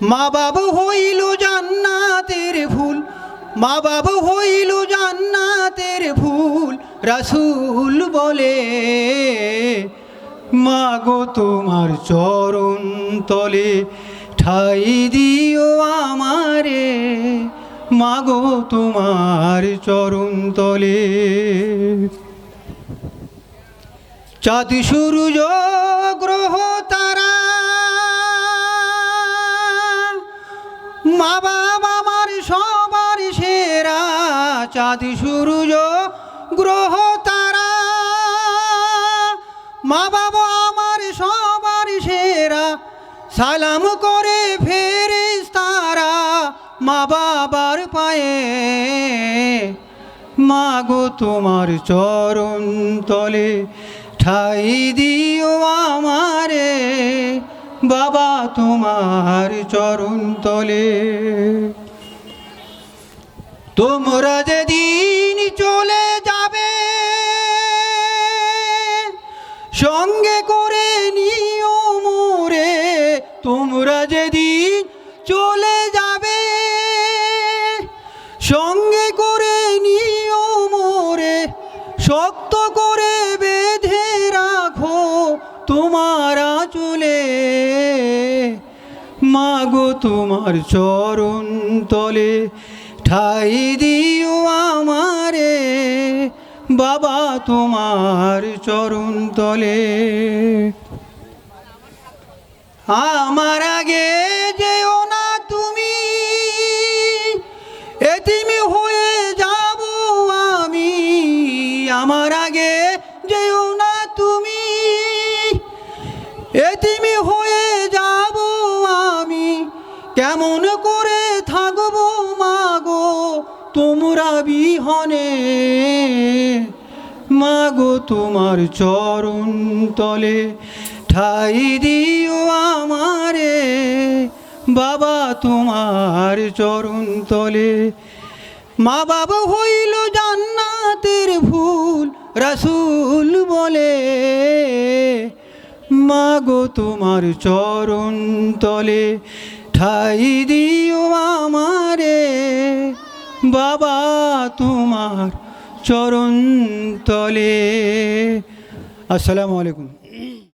মা বাবা হইল জান্নাতের ফুল, মা বাবা হইল জান্নাতের ফুল, রাসুল বলে মা গো তোমার চরণ তলে ঠাই দিও আমারে মা গো তোমার চরণ তলে। চাঁদ সূর্য গ্রহ মা বাবা আমার সবার সেরা, চাঁদ সূর্য, গ্রহ, তারা। মা বাবা আমার সবার সেরা, সালাম করে ফেরিস তারা মা বাবার পায়ে। মাগো তোমার চরণ তলে ঠাই আমারে বাবা তোমার চরণ তলে। তোমরা যেদিন চলে যাবে, সঙ্গে করে নিও মোরে। তোমরা যেদিন চলে যাবে, সঙ্গে করে নিও মোরে। শক্ত করে বেঁধে রাখো তোমার চলে মাগো তোমার চরণ তলে, ঠাই দিও আমারে, বাবা তোমার চরণ তলে। আমার আগে যেও না তুমি, এতিমি হয়ে যাব আমি। আমার আগে কেমন করে থাকব মাগো? তোমরা বিহনে। মাগো, তোমার চরণ তলে ঠাই দিও আমারে। বাবা, তোমার চরণ তলে। মা বাবা হইল জান্নাতের ফুল, রাসুল বলে। মাগো, তোমার চরণ তলে ঠাই দিও আমারে বাবা তোমার চরণ তলে। আসসালামু আলাইকুম।